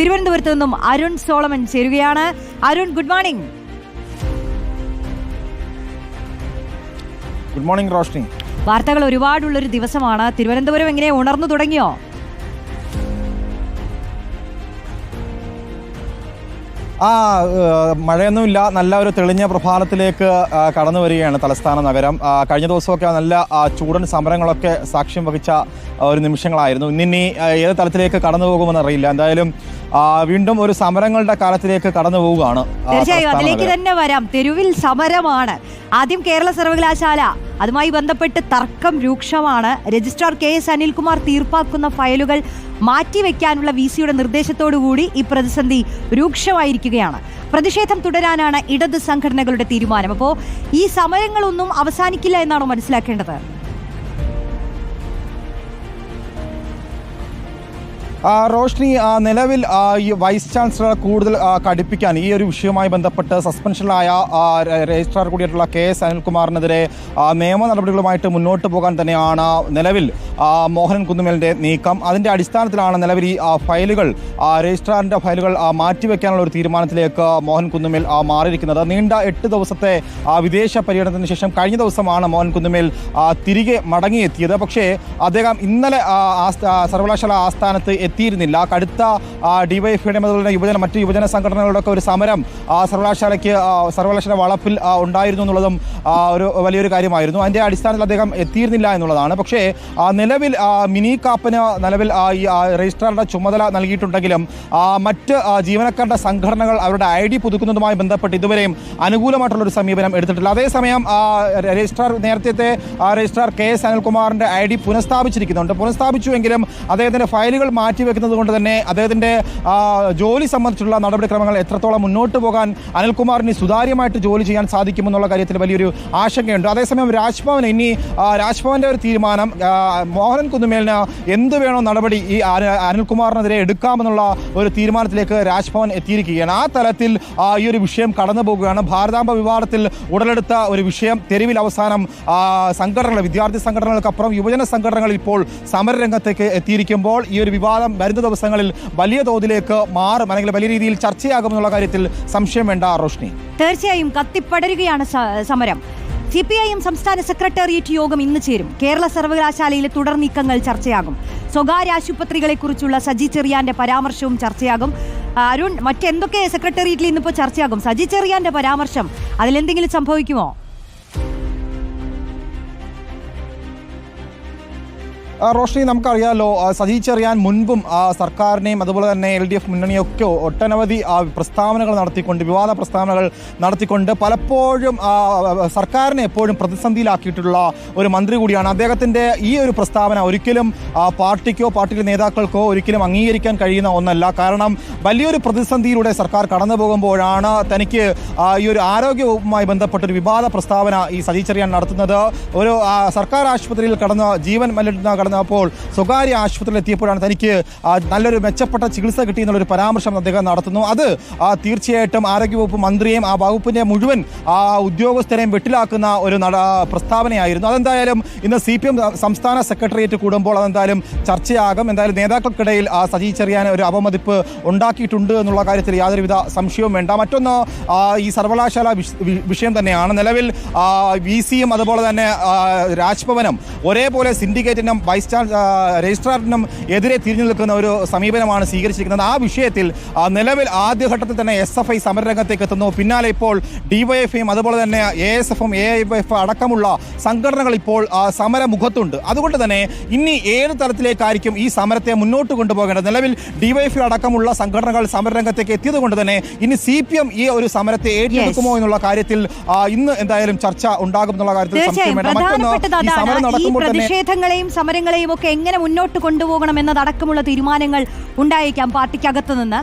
തിരുവനന്തപുരത്ത് നിന്നും അരുൺ സോളമൻ ചേരുകയാണ്. Arun good morning good morning Roshni വാർത്തകൾ ഒരുപാടുള്ളൊരു ദിവസമാണ്. തിരുവനന്തപുരം എങ്ങനെ ഉണർന്നു തുടങ്ങിയോ? ആ മഴയൊന്നുമില്ല. നല്ല ഒരു തെളിഞ്ഞ പ്രഭാതത്തിലേക്ക് കടന്നു വരികയാണ് തലസ്ഥാന നഗരം. കഴിഞ്ഞ ദിവസമൊക്കെ നല്ല ചൂടൻ സമരങ്ങളൊക്കെ സാക്ഷ്യം വഹിച്ച ഒരു നിമിഷങ്ങളായിരുന്നു. ഇന്നിനി ഏത് തലത്തിലേക്ക് കടന്നു പോകുമെന്ന് അറിയില്ല. എന്തായാലും വീണ്ടും ഒരു സമരങ്ങളുടെ കാലത്തിലേക്ക് കടന്നു പോവുകയാണ് തീർച്ചയായും അതിലേക്ക് തന്നെ വരാം. തെരുവിൽ സമരമാണ്. ആദ്യം കേരള സർവകലാശാല. അതുമായി ബന്ധപ്പെട്ട് തർക്കം രൂക്ഷമാണ്. രജിസ്ട്രാർ കെ എസ് അനിൽകുമാർ തീർപ്പാക്കുന്ന ഫയലുകൾ മാറ്റിവെക്കാനുള്ള വി സിയുടെ നിർദ്ദേശത്തോടുകൂടി ഈ പ്രതിസന്ധി രൂക്ഷമായിരിക്കുകയാണ്. പ്രതിഷേധം തുടരാനാണ് ഇടത് സംഘടനകളുടെ തീരുമാനം. അപ്പോൾ ഈ സമരങ്ങളൊന്നും അവസാനിക്കില്ല എന്നാണോ മനസ്സിലാക്കേണ്ടത്? റോഷ്നി നിലവിൽ ഈ വൈസ് ചാൻസലർ കൂടുതൽ കടുപ്പിക്കാൻ ഈ ഒരു വിഷയവുമായി ബന്ധപ്പെട്ട് സസ്പെൻഷനിലായ രജിസ്ട്രാർ കൂടിയായിട്ടുള്ള കെ എസ് അനിൽകുമാറിനെതിരെ നിയമ നടപടികളുമായിട്ട് മുന്നോട്ട് പോകാൻ തന്നെയാണ് നിലവിൽ മോഹനൻ കുന്നുമേലിന്റെ നീക്കം. അതിന്റെ അടിസ്ഥാനത്തിലാണ് നിലവിൽ ഈ ഫയലുകൾ രജിസ്ട്രാറിന്റെ ഫയലുകൾ മാറ്റിവെക്കാനുള്ള ഒരു തീരുമാനത്തിലേക്ക് മോഹൻ കുന്നുമേൽ മാറിയിരിക്കുന്നത്. നീണ്ട എട്ട് ദിവസത്തെ വിദേശ പര്യടനത്തിന് ശേഷം കഴിഞ്ഞ ദിവസമാണ് മോഹൻ കുന്നുമേൽ തിരികെ മടങ്ങിയെത്തിയത്. പക്ഷേ അദ്ദേഹം ഇന്നലെ സർവകലാശാല ആസ്ഥാനത്ത് എത്തിയിരുന്നില്ല. കടുത്ത ഡിവൈഎഫ്ഐയുടെ അതുപോലെ യുവജന മറ്റ് യുവജന സംഘടനകളുടെ ഒക്കെ ഒരു സമരം സർവകലാശാലയ്ക്ക് സർവകലാശാല വളപ്പിൽ ഉണ്ടായിരുന്നു എന്നുള്ളതും ഒരു വലിയൊരു കാര്യമായിരുന്നു. അതിന്റെ അടിസ്ഥാനത്തിൽ അദ്ദേഹം എത്തിയിരുന്നില്ല എന്നുള്ളതാണ്. പക്ഷേ നിലവിൽ മിനി കാപ്പന് നിലവിൽ ഈ രജിസ്ട്രാറുടെ ചുമതല നൽകിയിട്ടുണ്ടെങ്കിലും മറ്റ് ജീവനക്കാരുടെ സംഘടനകൾ അവരുടെ ഐ ഡി പുതുക്കുന്നതുമായി ബന്ധപ്പെട്ട് ഇതുവരെയും അനുകൂലമായിട്ടുള്ള ഒരു സമീപനം എടുത്തിട്ടില്ല. അതേസമയം രജിസ്ട്രാർ നേരത്തെ രജിസ്ട്രാർ കെ എസ് അനിൽകുമാറിന്റെ ഐ ഡി പുനഃസ്ഥാപിച്ചിരിക്കുന്നുണ്ട്. പുനഃസ്ഥാപിച്ചുവെങ്കിലും അദ്ദേഹത്തിന്റെ ഫയലുകൾ മാറ്റിവെക്കുന്നത് കൊണ്ട് തന്നെ അദ്ദേഹത്തിന്റെ ആ, ജോലി സംബന്ധിച്ചുള്ള നടപടിക്രമങ്ങൾ എത്രത്തോളം മുന്നോട്ട് പോകാൻ അനിൽകുമാറിന് സുതാര്യമായിട്ട് ജോലി ചെയ്യാൻ സാധിക്കുമെന്നുള്ള കാര്യത്തിൽ വലിയൊരു ആശങ്കയുണ്ട്. അതേസമയം രാജ്ഭവൻ ഇനി രാജ്ഭവന്റെ ഒരു തീരുമാനം മോഹനൻ കുന്നുമേലിന് എന്ത് വേണോ നടപടി ഈ അന- അനിൽകുമാറിനെതിരെ എടുക്കാമെന്നുള്ള ഒരു തീരുമാനത്തിലേക്ക് രാജ്ഭവൻ എത്തിയിരിക്കുകയാണ്. ആ തലത്തിൽ ഈ ഒരു വിഷയം കടന്നു പോകുകയാണ്. ഭാരതാംബ വിവാദത്തിൽ ഉടലെടുത്ത ഒരു വിഷയം തെരുവിൽ അവസാനം സംഘടനകൾ വിദ്യാർത്ഥി സംഘടനകൾക്കപ്പുറം യുവജന സംഘടനകൾ ഇപ്പോൾ സമരരംഗത്തേക്ക് എത്തിയിരിക്കുമ്പോൾ ഈ ഒരു വിവാദം വരുന്ന ദിവസങ്ങളിൽ വലിയ തോതിലേക്ക് മാറും. അല്ലെങ്കിൽ വലിയ രീതിയിൽ ചർച്ചയാകുമെന്നുള്ള കാര്യത്തിൽ സംശയം വേണ്ട റോഷ്നി. തീർച്ചയായും കത്തിപ്പടരുകയാണ് സമരം സി പി ഐ എം സംസ്ഥാന സെക്രട്ടേറിയറ്റ് യോഗം ഇന്ന് ചേരും. കേരള സർവകലാശാലയിലെ തുടർ നീക്കങ്ങൾ ചർച്ചയാകും. സ്വകാര്യ ആശുപത്രികളെക്കുറിച്ചുള്ള സജി ചെറിയാന്റെ പരാമർശവും ചർച്ചയാകും. അരുൺ മറ്റെന്തൊക്കെ സെക്രട്ടേറിയറ്റിൽ ഇന്നിപ്പോൾ ചർച്ചയാകും? സജി ചെറിയാന്റെ പരാമർശം അതിലെന്തെങ്കിലും സംഭവിക്കുമോ? നമുക്കറിയാമല്ലോ നമുക്കറിയാലോ സജി ചെറിയാൻ മുൻപും സർക്കാരിനെയും അതുപോലെ തന്നെ എൽ ഡി എഫ് മുന്നണിയൊക്കെ ഒട്ടനവധി പ്രസ്താവനകൾ നടത്തിക്കൊണ്ട് വിവാദ പ്രസ്താവനകൾ നടത്തിക്കൊണ്ട് പലപ്പോഴും സർക്കാരിനെ എപ്പോഴും പ്രതിസന്ധിയിലാക്കിയിട്ടുള്ള ഒരു മന്ത്രി കൂടിയാണ്. അദ്ദേഹത്തിന്റെ ഈ ഒരു പ്രസ്താവന ഒരിക്കലും പാർട്ടിക്കോ പാർട്ടിയിലെ നേതാക്കൾക്കോ ഒരിക്കലും അംഗീകരിക്കാൻ കഴിയുന്ന ഒന്നല്ല. കാരണം വലിയൊരു പ്രതിസന്ധിയിലൂടെ സർക്കാർ കടന്നു പോകുമ്പോഴാണ് തനിക്ക് ഈ ഒരു ആരോഗ്യവുമായി ബന്ധപ്പെട്ടൊരു വിവാദ പ്രസ്താവന ഈ സജി ചെറിയാൻ നടത്തുന്നത്. ഒരു സർക്കാർ ആശുപത്രിയിൽ കടന്ന് ജീവൻ മലിടുന്ന കടന്നപ്പോൾ സ്വകാര്യ ആശുപത്രിയിൽ എത്തിയപ്പോഴാണ് തനിക്ക് നല്ലൊരു മെച്ചപ്പെട്ട ചികിത്സ കിട്ടി എന്നുള്ളൊരു പരാമർശം അദ്ദേഹം നടത്തുന്നു. അത് തീർച്ചയായിട്ടും ആരോഗ്യവകുപ്പ് മന്ത്രിയെയും ആ വകുപ്പിന്റെ മുഴുവൻ ആ ഉദ്യോഗസ്ഥരെയും വെട്ടിലാക്കുന്ന ഒരു പ്രസ്താവനയായിരുന്നു. അതെന്തായാലും ഇന്ന് സി പി എം സംസ്ഥാന സെക്രട്ടേറിയറ്റ് കൂടുമ്പോൾ അതെന്തായാലും ചർച്ചയാകും. എന്തായാലും നേതാക്കൾക്കിടയിൽ ആ സജി ചെറിയാൻ ഒരു അപമതിപ്പ് ഉണ്ടാക്കിയിട്ടുണ്ട് എന്നുള്ള കാര്യത്തിൽ യാതൊരുവിധ സംശയവും വേണ്ട. മറ്റൊന്ന് ഈ സർവകലാശാല വിഷയം തന്നെയാണ്. നിലവിൽ വി സിയും അതുപോലെ തന്നെ രാജ്ഭവനും ഒരേപോലെ സിൻഡിക്കേറ്റിനും വൈസ് രജിസ്ട്രാറിനും എതിരെ തിരിഞ്ഞു നിൽക്കുന്ന ഒരു സമീപനമാണ് സ്വീകരിച്ചിരിക്കുന്നത്. ആ വിഷയത്തിൽ നിലവിൽ ആദ്യഘട്ടത്തിൽ തന്നെ എസ് എഫ് ഐ സമരരംഗത്തേക്ക് എത്തുന്നു. പിന്നാലെ ഇപ്പോൾ ഡിവൈഎഫ്ഐയും അതുപോലെ തന്നെ എ എസ് എഫും എ ഐ എഫ് അടക്കമുള്ള സംഘടനകൾ ഇപ്പോൾ സമരമുഖത്തുണ്ട്. അതുകൊണ്ട് തന്നെ ഇനി ഏത് തലത്തിലേക്കായിരിക്കും ഈ സമരത്തെ മുന്നോട്ട് കൊണ്ടുപോകേണ്ടത്? നിലവിൽ ഡിവൈഎഫ്ഐ അടക്കമുള്ള സംഘടനകൾ സമരരംഗത്തേക്ക് എത്തിയത് കൊണ്ട് തന്നെ ഇനി സി പി എം ഈ ഒരു സമരത്തെ ഏറ്റെടുക്കുമോ എന്നുള്ള കാര്യത്തിൽ ഇന്ന് എന്തായാലും ചർച്ച ഉണ്ടാകും എന്നുള്ള കാര്യത്തിൽ സംശയം മറ്റൊന്ന് ഈ സമരം നടക്കുമ്പോൾ തന്നെ സമരങ്ങളെയും ഒക്കെ എങ്ങനെ മുന്നോട്ട് കൊണ്ടുപോകണം എന്നതടക്കമുള്ള തീരുമാനങ്ങൾ ഉണ്ടായേക്കാം പാർട്ടിക്കകത്ത് നിന്ന്.